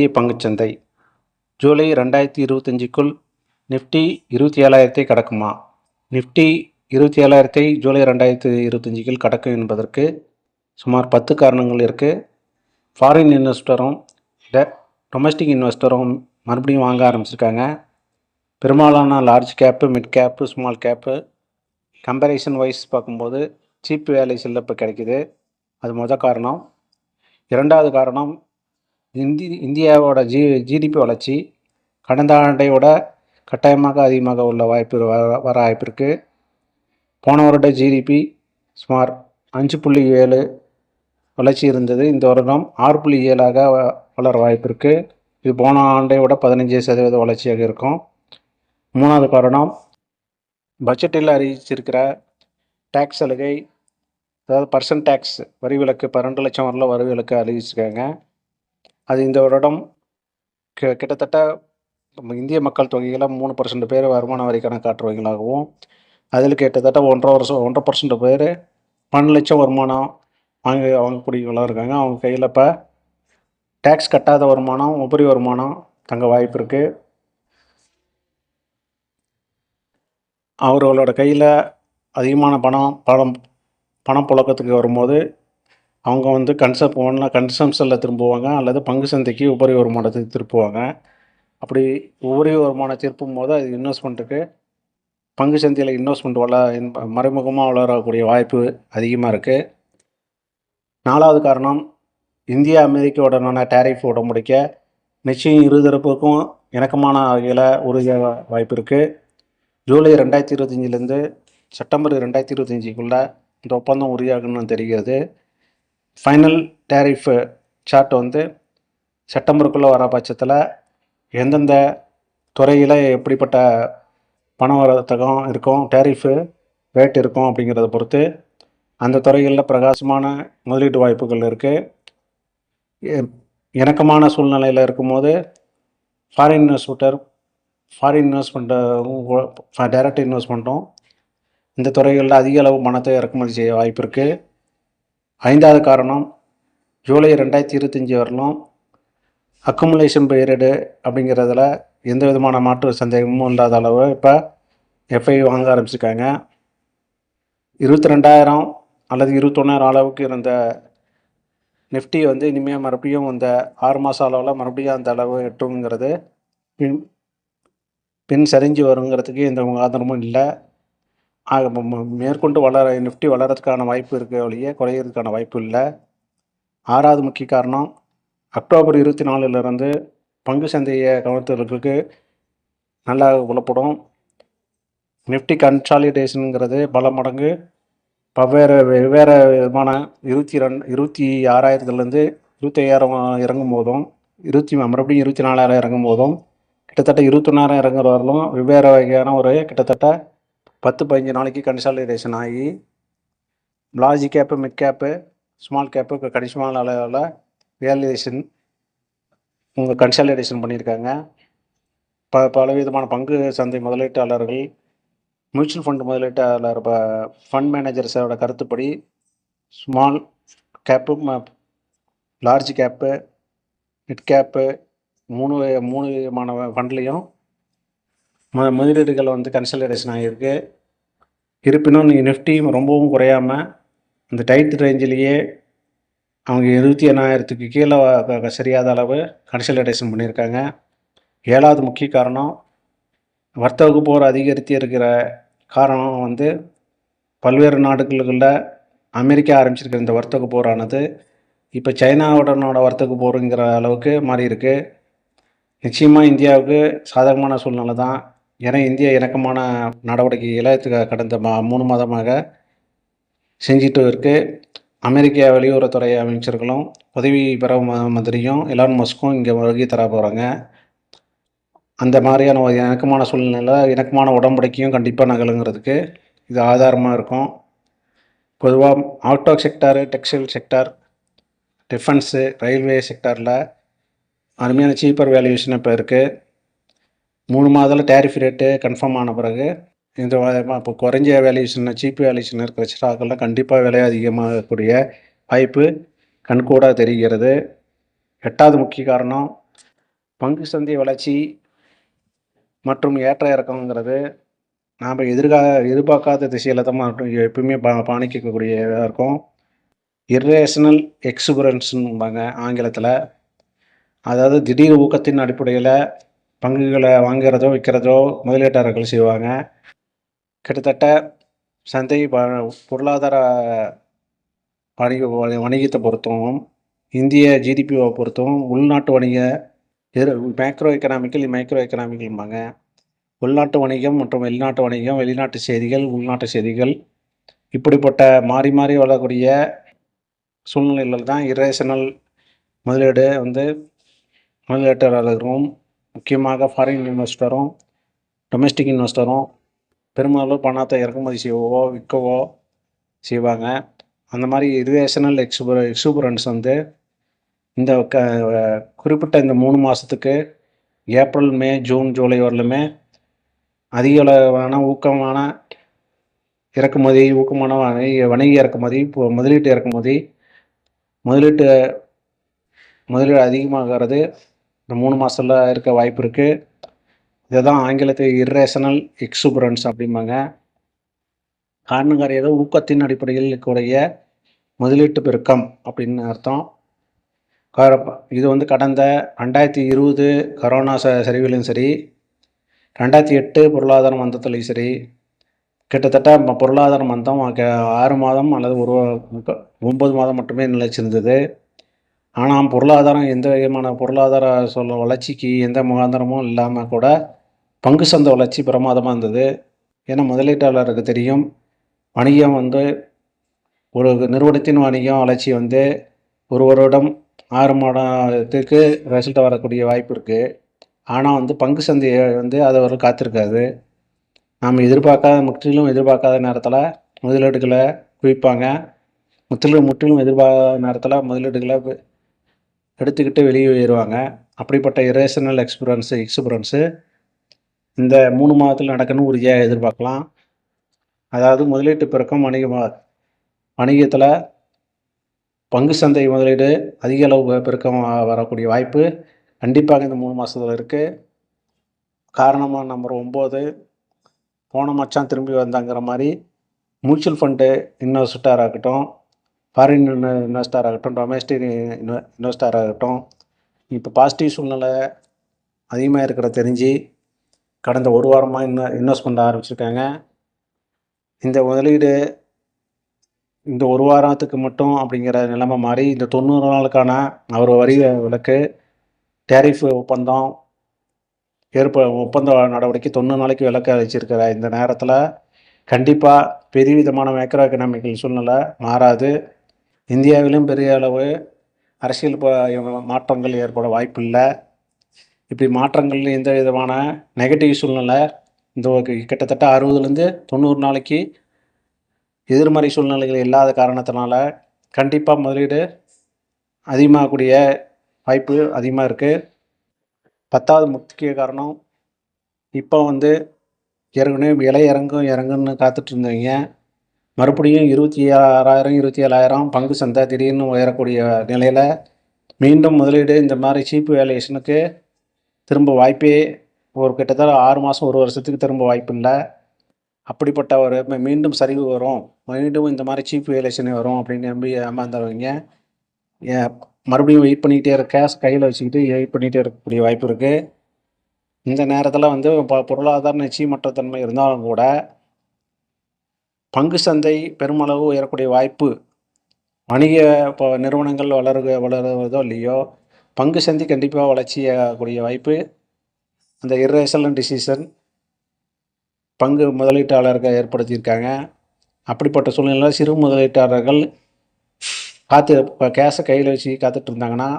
இந்திய பங்குச்சந்தை. ஜூலை ரெண்டாயிரத்தி இருபத்தஞ்சுக்குள் நிஃப்டி இருபத்தி ஏழாயிரத்தை கடக்குமா? நிஃப்டி இருபத்தி ஏழாயிரத்தை ஜூலை ரெண்டாயிரத்தி இருபத்தஞ்சுக்குள் கடக்கும் என்பதற்கு சுமார் பத்து காரணங்கள் இருக்குது ஃபாரின் இன்வெஸ்டரும் டொமஸ்டிக் இன்வெஸ்டரும் மறுபடியும் வாங்க ஆரம்பிச்சிருக்காங்க. பெரும்பாலான large cap mid cap small cap comparison wise பார்க்கும்போது சீப் வேலை இப்போ கிடைக்குது. அது மொதல் காரணம். இரண்டாவது காரணம் இந்தி இந்தியாவோட ஜி ஜிடிபி வளர்ச்சி கடந்த ஆண்டை விட கட்டாயமாக அதிகமாக உள்ள வாய்ப்பு வர வர வாய்ப்பு இருக்குது போன வருட ஜிடிபி சுமார் அஞ்சு புள்ளி ஏழு வளர்ச்சி இருந்தது. இந்த வருடம் ஆறு புள்ளி ஏழாக வ- வளர வாய்ப்பு இருக்குது இது போன ஆண்டை விட பதினஞ்சு சதவீத வளர்ச்சியாக இருக்கும். மூணாவது காரணம் பட்ஜெட்டில் அறிவிச்சிருக்கிற டேக்ஸ் சலுகை அதாவது பர்சன்ட் டேக்ஸ் வரி விலக்கு பன்னெண்டு லட்சம் வரல வரி விலக்கு அறிவிச்சிருக்காங்க. அது இந்த வருடம் கிட்டத்தட்ட நம்ம இந்திய மக்கள் தொகையில் மூணு பர்சன்ட் பேர் வருமான வரி கணக்காற்றுவங்களாகவும் அதில் கிட்டத்தட்ட ஒன்றரை வருஷம் ஒன்றரை பர்சன்ட் பேர் பன்னெண்டு லட்சம் வருமானம் வாங்க வாங்கக்கூடியவங்களாக இருக்காங்க. அவங்க கையில் இப்போ டேக்ஸ் கட்டாத வருமானம் உபரி வருமானம் தங்க வாய்ப்பு இருக்குது அவர்களோட கையில் அதிகமான பணம் பணம் பணப்புழக்கத்துக்கு வரும்போது அவங்க வந்து கன்சப் ஒன்றா கன்சம்ஷனில் திரும்புவாங்க அல்லது பங்கு சந்தைக்கு உபரி வருமானத்துக்கு திருப்புவாங்க. அப்படி உபரி வருமானம் திருப்பும் போது அது இன்வெஸ்ட்மெண்ட்டுக்கு பங்கு சந்தையில் இன்வெஸ்ட்மெண்ட் வள மறைமுகமாக வளரக்கூடிய வாய்ப்பு அதிகமாக இருக்குது நாலாவது காரணம் இந்தியா அமெரிக்காவுடனான டேரிஃப் முடிக்க நிச்சயம் இருதரப்புக்கும் இணக்கமான வகையில் உறுதியாக வாய்ப்பு இருக்குது ஜூலை ரெண்டாயிரத்தி இருபத்தஞ்சிலேருந்து செப்டம்பர் ரெண்டாயிரத்தி இருபத்தஞ்சிக்குள்ளே இந்த ஒப்பந்தம் உறுதியாகணும்னு தெரிகிறது. ஃபைனல் டேரிஃபு சார்ட் வந்து செப்டம்பருக்குள்ளே வர பட்சத்தில் எந்தெந்த துறையில் எப்படிப்பட்ட பண வரத்தகம் இருக்கும் டேரிஃபு ரேட் இருக்கும் அப்படிங்கிறத பொறுத்து அந்த துறைகளில் பிரகாசமான முதலீட்டு வாய்ப்புகள் இருக்குது இணக்கமான சூழ்நிலையில் இருக்கும்போது ஃபாரின் இன்வெஸ்ட்மெண்டர் ஃபாரின் இன்வெஸ்ட்மெண்ட்டை டைரக்ட் இன்வெஸ்ட்மெண்ட்டும் இந்த துறைகளில் அதிக அளவு பணத்தை இறக்குமதி செய்ய வாய்ப்பு இருக்குது ஐந்தாவது காரணம் ஜூலை ரெண்டாயிரத்தி இருபத்தஞ்சி வரலும் அக்குமுலேஷன் பீரியடு அப்படிங்கிறதுல எந்த விதமான மாற்று சந்தேகமும் இல்லாத அளவு இப்போ எஃப்ஐ வாங்க ஆரம்பிச்சிருக்காங்க. இருபத்தி ரெண்டாயிரம் அல்லது இருபத்தொன்னாயிரம் அளவுக்கு இருந்த நிஃப்டி வந்து இனிமேல் மறுபடியும் இந்த ஆறு மாத அளவில் மறுபடியும் அந்த அளவு எட்டுங்கிறது பின் பின் சரிஞ்சு வருங்கிறதுக்கு எந்த ஆதாரமும் இல்லை. மேற்கொண்டு வளர நிஃப்டி வளர்கிறதுக்கான வாய்ப்பு இருக்க ஒழிய குறையிறதுக்கான வாய்ப்பு இல்லை. ஆறாவது முக்கிய காரணம் அக்டோபர் இருபத்தி நாலுலேருந்து பங்கு சந்தையை கவனித்தவர்களுக்கு நல்லா புலப்படும். நிஃப்டி கன்சாலிடேஷனுங்கிறது பல மடங்கு பல்வேறு வெவ்வேறு விதமான இருபத்தி ரெண்டு இருபத்தி ஆறாயிரத்துலேருந்து இருபத்தி ஐயாயிரம் இறங்கும் போதும் இருபத்தி மறுபடியும் இருபத்தி நாலாயிரம் இறங்கும் போதும் கிட்டத்தட்ட இருபத்தொன்னாயிரம் இறங்குற வரலும் வெவ்வேறு வகையான ஒரு கிட்டத்தட்ட பத்து பதினஞ்சு நாளைக்கு கன்சாலிடேஷன் ஆகி large cap mid cap small cap கணிசமான அளவில் ரியலைசேஷன் உங்கள் கன்சாலிடேஷன் பண்ணியிருக்காங்க. ப பல விதமான பங்கு சந்தை முதலீட்டாளர்கள் மியூச்சுவல் ஃபண்ட் முதலீட்டாளர் ஃபண்ட் மேனேஜர்ஸோட கருத்துப்படி small cap large cap mid cap மூணு மூணு விதமான ஃபண்ட்லேயும் ம முதலீடுகள் வந்து கன்சல்டேஷன் ஆகியிருக்கு இருப்பினும் நீங்கள் நிஃப்டி ரொம்பவும் குறையாமல் இந்த டைட் ரேஞ்சிலேயே அவங்க இருபத்தி எண்ணாயிரத்துக்கு கீழே சரியாத அளவு கன்சல்டேஷன் பண்ணியிருக்காங்க. ஏழாவது முக்கிய காரணம் வர்த்தக போர் அதிகரித்து இருக்கிற காரணம் வந்து பல்வேறு நாடுகளில் அமெரிக்கா ஆரம்பிச்சிருக்கிற இந்த வர்த்தக போரானது இப்போ சைனாவுடனோட வர்த்தக போருங்கிற அளவுக்கு மாறியிருக்கு. நிச்சயமாக இந்தியாவுக்கு சாதகமான சூழ்நிலை தான் ஏன்னா இந்தியா இணக்கமான நடவடிக்கைகளை கடந்த மா மூணு மாதமாக செஞ்சிட்டு இருக்கு. அமெரிக்க வெளியுறவுத்துறை அமைச்சர்களும் உதவி பெற மந்திரியும் எலான் மஸ்கும் இங்கே வருகை தர போகிறாங்க அந்த மாதிரியான ஒரு இணக்கமான சூழ்நிலையில் இணக்கமான உடம்படிக்கையும் கண்டிப்பாக நகலுங்கிறதுக்கு இது ஆதாரமாக இருக்கும். பொதுவாக auto sector textile sector defence railway செக்டாரில் அருமையான சீப்பர் வேல்யூஷன் இப்போ இருக்குது மூணு மாதத்தில் டேரிஃப் ரேட்டு கன்ஃபார்ம் ஆன பிறகு இந்த இப்போ குறைஞ்ச வேல்யூஷன் சீப் வேல்யூஷன் இருக்கிற ஸ்டாக்கெல்லாம் கண்டிப்பாக விலை அதிகமாகக்கூடிய வாய்ப்பு கண்கூடாக தெரிகிறது. எட்டாவது முக்கிய காரணம் பங்கு சந்தை வளர்ச்சி மற்றும் ஏற்ற இறக்கங்கிறது நாம் எதிர்கா எதிர்பார்க்காத திசையில் தான் மட்டும் எப்பயுமே பா பாணிக்கக்கூடியதாக இருக்கும். இர்ரேஷனல் எக்ஸுபரன்ஸ்னுபாங்க ஆங்கிலத்தில். அதாவது திடீர் ஊக்கத்தின் அடிப்படையில் பங்குகளை வாங்குறதோ விற்கிறதோ முதலீட்டாளர்கள் செய்வாங்க. கிட்டத்தட்ட சந்தை ப பொருளாதார வணிக வணிகத்தை பொறுத்தும் இந்திய ஜிடிபியை பொறுத்தும் உள்நாட்டு வணிக எதிர் மேக்ரோ எக்கனாமிக்கல் மைக்ரோ எக்கனாமிக்கல்பாங்க உள்நாட்டு வணிகம் மற்றும் வெளிநாட்டு வணிகம் வெளிநாட்டு செய்திகள் உள்நாட்டு செய்திகள் இப்படிப்பட்ட மாறி மாறி வரக்கூடிய சூழ்நிலைகள் தான் இரேஷனல் முதலீடு வந்து முதலீட்டாளர்களும் முக்கியமாக ஃபாரின் இன்வெஸ்டரும் டொமெஸ்டிக் இன்வெஸ்டரும் பெரும்பாலும் பணத்தை இறக்குமதி செய்யவோ விற்கவோ செய்வாங்க. அந்த மாதிரி இரிவேஷனல் எக்ஸுபர் எக்ஸூபரன்ஸ் வந்து இந்த க குறிப்பிட்ட இந்த மூணு மாதத்துக்கு ஏப்ரல் மே ஜூன் ஜூலை வரலுமே அதிக அளவான ஊக்கமான இறக்குமதி ஊக்கமான வணிக வணிக இறக்குமதி முதலீட்டு இறக்குமதி முதலீட்டு முதலீடு அதிகமாகிறது இந்த மூணு மாதத்தில் இருக்க வாய்ப்பு இருக்குது இதை தான் ஆங்கிலத்தில் இர்ரேஷனல் எக்ஸுபரன்ஸ் அப்படிம்பாங்க. காரணங்கார ஏதோ ஊக்கத்தின் அடிப்படையில் இருக்கக்கூடிய முதலீட்டு பெருக்கம் அப்படின்னு அர்த்தம். இது வந்து கடந்த ரெண்டாயிரத்தி இருபது கரோனா ச சரிவிலும் சரி ரெண்டாயிரத்தி எட்டு பொருளாதார மந்தத்துலேயும் சரி கிட்டத்தட்ட பொருளாதார மந்தம் ஆறு மாதம் அல்லது ஒரு ஒன்பது மாதம் மட்டுமே நிலைச்சிருந்தது. ஆனால் பொருளாதாரம் எந்த விதமான பொருளாதார சொல்ல வளர்ச்சிக்கு எந்த முகாந்திரமும் இல்லாமல் கூட பங்கு சந்தை வளர்ச்சி பிரமாதமாக இருந்தது. ஏன்னா முதலீட்டாளருக்கு தெரியும் வணிகம் வந்து ஒரு நிறுவனத்தின் வணிகம் வளர்ச்சி வந்து ஒரு வருடம் ஆறு மாதத்துக்கு ரிசல்ட் வரக்கூடிய வாய்ப்பு இருக்குது ஆனால் வந்து பங்கு சந்தையை வந்து அதை ஒரு காத்திருக்காது. நாம் எதிர்பார்க்காத முற்றிலும் எதிர்பார்க்காத நேரத்தில் முதலீடுகளை குவிப்பாங்க. முற்றிலும் முற்றிலும் எதிர்பார்க்காத நேரத்தில் முதலீடுகளை எடுத்துக்கிட்டு வெளியே உயருவாங்க அப்படிப்பட்ட இரேஷனல் எக்ஸ்பீரியன்ஸு எக்ஸ்பீரியன்ஸு இந்த மூணு மாதத்தில் நடக்கணும்னு உறுதியாக எதிர்பார்க்கலாம். அதாவது முதலீட்டு பிறக்கம் வணிக வணிகத்தில் பங்கு சந்தை முதலீடு அதிக அளவு பெருக்கம் வரக்கூடிய வாய்ப்பு கண்டிப்பாக இந்த மூணு மாதத்தில் இருக்குது காரணமாக நம்பர் ஒம்பது போன மச்சான் திரும்பி வந்தாங்கிற மாதிரி மியூச்சுவல் ஃபண்டு இன்வெஸ்டராக இருக்கட்டும் ஃபாரின் இன்வெஸ்டராக ஆகட்டும் டொமேஸ்டிக் இன்வெஸ்டராக ஆகட்டும். இப்போ பாசிட்டிவ் சூழ்நிலை அதிகமாக இருக்கிற தெரிஞ்சு கடந்த ஒரு வாரமாக இன்னும் இன்வெஸ்ட் பண்ண ஆரம்பிச்சிருக்காங்க. இந்த முதலீடு இந்த ஒரு வாரத்துக்கு மட்டும் அப்படிங்கிற நிலைமை மாறி இந்த தொண்ணூறு நாளுக்கான அவர் வரி விலக்கு டேரிஃப் ஒப்பந்தம் ஏற்ப ஒப்பந்த நடவடிக்கை தொண்ணூறு நாளைக்கு விலக்கு அளிச்சிருக்கிற இந்த நேரத்தில் கண்டிப்பாக பெரிய விதமான மேக்ரோ எக்கனாமிக்கல் சூழ்நிலை மாறாது. இந்தியாவிலும் பெரிய அளவு அரசியல் மாற்றங்கள் ஏற்பட வாய்ப்பு இல்லை இப்படி மாற்றங்கள் எந்த விதமான நெகட்டிவ் சூழ்நிலை இந்த கிட்டத்தட்ட அறுபதுலேருந்து தொண்ணூறு நாளைக்கு எதிர்மறை சூழ்நிலைகள் இல்லாத காரணத்தினால கண்டிப்பாக முதலீடு அதிகமாகக்கூடிய வாய்ப்பு அதிகமாக இருக்குது பத்தாவது முக்கிய காரணம் இப்போ வந்து ஏற்கனவே விலை இறங்கும் இறங்குன்னு காத்துட்டு இருந்தவங்க மறுபடியும் இருபத்தி ஆறாயிரம் இருபத்தி ஏழாயிரம் பங்கு சந்தை திடீர்னு உயரக்கூடிய நிலையில் மீண்டும் முதலீடு இந்த மாதிரி சீப்பு வேல்யூஷனுக்கு திரும்ப வாய்ப்பே ஒரு கிட்டத்தட்ட ஆறு மாதம் ஒரு வருஷத்துக்கு திரும்ப வாய்ப்பு இல்லை. அப்படிப்பட்ட ஒரு மீண்டும் சரிவு வரும். மீண்டும் இந்த மாதிரி சீப் வேலேஷனே வரும் அப்படின்னு நம்பி ஏமாந்தவங்க மறுபடியும் வெயிட் பண்ணிக்கிட்டே இருக்க கேஷ் கையில் வச்சுக்கிட்டு வெயிட் பண்ணிகிட்டே இருக்கக்கூடிய வாய்ப்பு இருக்குது இந்த நேரத்தில் வந்து பொருளாதார நிச்சயமற்ற தன்மை இருந்தாலும் கூட பங்கு சந்தை பெருமளவு உயரக்கூடிய வாய்ப்பு வணிக இப்போ நிறுவனங்கள் வளருக வளருவதோ இல்லையோ பங்கு சந்தை கண்டிப்பாக வளர்ச்சியாகக்கூடிய வாய்ப்பு. அந்த இர்ரேஷனல் டிசிஷன் பங்கு முதலீட்டாளர்கள் ஏற்படுத்தியிருக்காங்க. அப்படிப்பட்ட சூழ்நிலையில் சிறு முதலீட்டாளர்கள் காத்து இப்போ கேஷை கையில் வச்சு காத்துட்டு இருந்தாங்கன்னா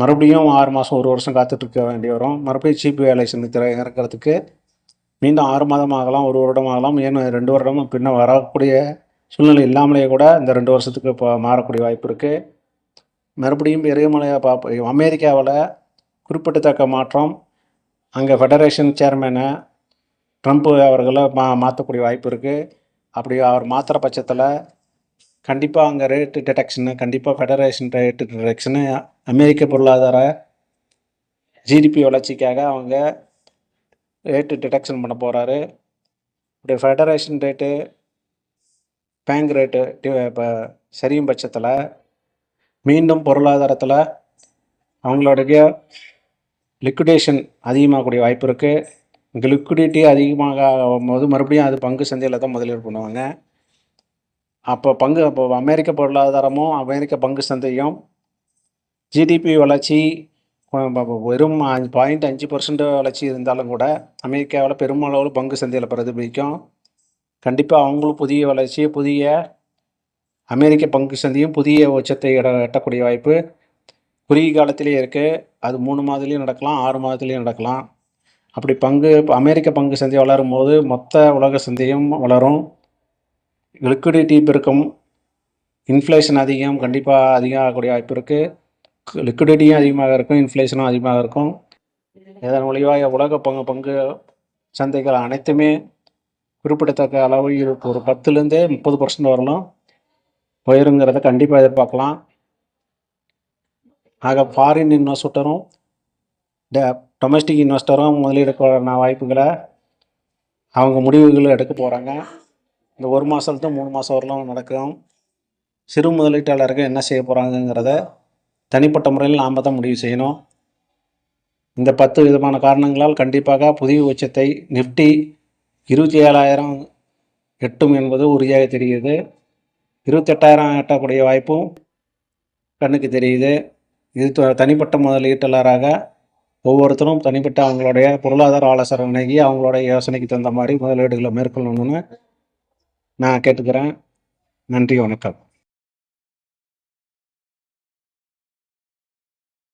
மறுபடியும் ஆறு மாதம் ஒரு வருஷம் காத்துட்ருக்க வேண்டி வரும். மறுபடியும் சீப் வேலேஷனுக்கு இறக்கிறதுக்கு மீண்டும் ஆறு மாதம் ஆகலாம் ஒரு வருடம் ஆகலாம் ஏன் ரெண்டு வருடமும் பின்ன வரக்கூடிய சூழ்நிலை இல்லாமலேயே கூட இந்த ரெண்டு வருஷத்துக்கு இப்போ மாறக்கூடிய வாய்ப்பு இருக்குது மறுபடியும் பெரிய மலையாக பார்ப்போம் அமெரிக்காவில் குறிப்பிடத்தக்க மாற்றம் அங்கே ஃபெடரேஷன் சேர்மேனை ட்ரம்ப்பு அவர்களை மா மாற்றக்கூடிய வாய்ப்பு இருக்குது அப்படி அவர் மாற்றுற பட்சத்தில் கண்டிப்பாக அங்கே ரேட்டு டிடெக்ஷனு கண்டிப்பாக ஃபெடரேஷன் ரேட்டு டிடெக்ஷனு அமெரிக்க பொருளாதார ஜிடிபி வளர்ச்சிக்காக அவங்க ரேட்டு டிடக்ஷன் பண்ண போகிறாரு இப்படி ஃபெடரேஷன் ரேட்டு பேங்க் ரேட்டு இப்போ சரியும் பட்சத்தில் மீண்டும் பொருளாதாரத்தில் அவங்களுடைய லிக்விடேஷன் அதிகமாகக்கூடிய வாய்ப்பு இருக்குது இங்கே லிக்விடிட்டி அதிகமாக போது மறுபடியும் அது பங்கு சந்தையில் தான் முதலீடு பண்ணுவாங்க. அப்போ பங்கு அப்போ அமெரிக்க பொருளாதாரமும் அமெரிக்க பங்கு சந்தையும் ஜிடிபி வளர்ச்சி வெறும் பாயிண்ட் அஞ்சு பர்சன்ட் வளர்ச்சி இருந்தாலும் கூட அமெரிக்காவில் பெருமளவில் பங்கு சந்தையில் பிரதிபலிக்கும் கண்டிப்பாக அவங்களும் புதிய வளர்ச்சி புதிய அமெரிக்க பங்கு சந்தையும் புதிய உச்சத்தை எட எட்டக்கூடிய வாய்ப்பு குறுகிய காலத்திலே இருக்குது அது மூணு மாதத்துலேயும் நடக்கலாம் ஆறு மாதத்துலேயும் நடக்கலாம். அப்படி பங்கு அமெரிக்க பங்கு சந்தை வளரும் போது மொத்த உலக சந்தையும் வளரும். லிக்விடிட்டி பெருக்கம். இன்ஃப்ளேஷன் அதிகம் கண்டிப்பாக அதிகம் ஆகக்கூடிய வாய்ப்பு இருக்குது லிக்விடிட்டியும் அதிகமாக இருக்கும் இன்ஃப்ளேஷனும் அதிகமாக இருக்கும். இதன் மூலியமாக உலக பங்கு பங்கு சந்தைகள் அனைத்துமே குறிப்பிடத்தக்க அளவு ஒரு பத்துலேருந்தே முப்பது பர்சன்ட் வரலாம் உயருங்கிறத கண்டிப்பாக எதிர்பார்க்கலாம். ஆக ஃபாரின் இன்வெஸ்டரும் டொமஸ்டிக் இன்வெஸ்டரும் முதலீடுக்கான வாய்ப்புகளை அவங்க முடிவுகளை எடுக்க போகிறாங்க இந்த ஒரு மாதத்துலேருந்து மூணு மாதம் வரலாம் நடக்கும். சிறு முதலீட்டாளர்கள் என்ன செய்ய போகிறாங்கங்கிறத தனிப்பட்ட முறையில் நாம் தான் முடிவு செய்யணும். இந்த பத்து விதமான காரணங்களால் கண்டிப்பாக புதிய உச்சத்தை நிஃப்டி இருபத்தி ஏழாயிரம் எட்டும் என்பது உறுதியாக தெரியுது இருபத்தெட்டாயிரம் எட்டக்கூடிய வாய்ப்பும் கண்ணுக்கு தெரியுது. இது த- தனிப்பட்ட முதலீட்டாளராக ஒவ்வொருத்தரும் தனிப்பட்ட அவங்களுடைய பொருளாதார ஆலோசனை வணங்கி அவங்களுடைய யோசனைக்கு தகுந்த மாதிரி முதலீடுகளை மேற்கொள்ளணும்னு நான் கேட்டுக்கிறேன். நன்றி வணக்கம்.